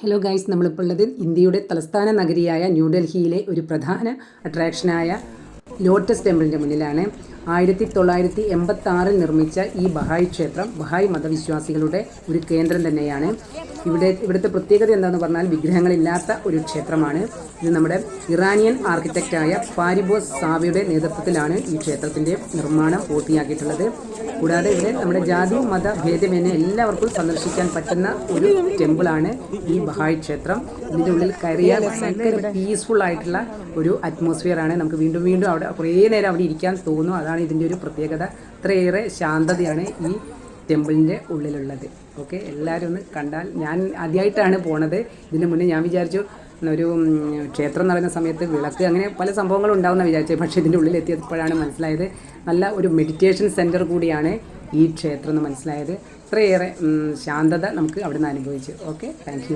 Hello guys നമ്മളിപ്പോൾ ഉള്ളത് ഇന്ത്യയുടെ തലസ്ഥാന നഗരിയായ ന്യൂഡൽഹിയിലെ ഒരു പ്രധാന അട്രാക്ഷനായ ലോട്ടസ് ടെമ്പിളിന്റെ മുന്നിലാണ്. ആയിരത്തി തൊള്ളായിരത്തി എൺപത്തി ആറിൽ നിർമ്മിച്ച ഈ ബഹായ് ക്ഷേത്രം ബഹായ് മതവിശ്വാസികളുടെ ഒരു കേന്ദ്രം തന്നെയാണ്. ഇവിടെ ഇവിടുത്തെ പ്രത്യേകത എന്താണെന്ന് പറഞ്ഞാൽ വിഗ്രഹങ്ങളില്ലാത്ത ഒരു ക്ഷേത്രമാണ്. ഇത് നമ്മുടെ ഇറാനിയൻ ആർക്കിടെക്റ്റായ ഫാരിബോസ് സാവയുടെ നേതൃത്വത്തിലാണ് ഈ ക്ഷേത്രത്തിന്റെ നിർമ്മാണം പൂർത്തിയാക്കിയിട്ടുള്ളത്. കൂടാതെ ഇവിടെ നമ്മുടെ ജാതി മത ഭേദമന്യേ എല്ലാവർക്കും സന്ദർശിക്കാൻ പറ്റുന്ന ഒരു ടെമ്പിളാണ് ഈ ബഹായ് ക്ഷേത്രം. ഇതിന്റെ ഉള്ളിൽ കയറിയാൽ ഭയങ്കര പീസ്ഫുൾ ആയിട്ടുള്ള ഒരു അറ്റ്മോസ്ഫിയർ ആണ്. നമുക്ക് വീണ്ടും വീണ്ടും അവിടെ കുറേ നേരം അവിടെ ഇരിക്കാൻ തോന്നും. അതാണ് ഇതിന്റെ ഒരു പ്രത്യേകത. ഇത്രയേറെ ശാന്തതയാണ് ഈ ടെമ്പിളിന്റെ ഉള്ളിലുള്ളത്. ഓക്കെ എല്ലാവരും ഒന്ന് കണ്ടാൽ ഞാൻ ആദ്യമായിട്ടാണ് പോണത്. ഇതിന് മുന്നേ ഞാൻ വിചാരിച്ചു ഒരു ക്ഷേത്രം നടന്ന സമയത്ത് വിളക്ക് അങ്ങനെ പല സംഭവങ്ങളും ഉണ്ടാവുന്ന വിചാരിച്ചത് പക്ഷേ ഇതിന്റെ ഉള്ളിൽ എത്തിയപ്പോഴാണ് മനസ്സിലായത്. നല്ല ഒരു മെഡിറ്റേഷൻ സെന്റർ കൂടിയാണ് ഈ ക്ഷേത്രം എന്ന് മനസ്സിലായത്. ഇത്രയേറെ ശാന്തത നമുക്ക് അവിടെ അനുഭവിച്ചു. Okay thank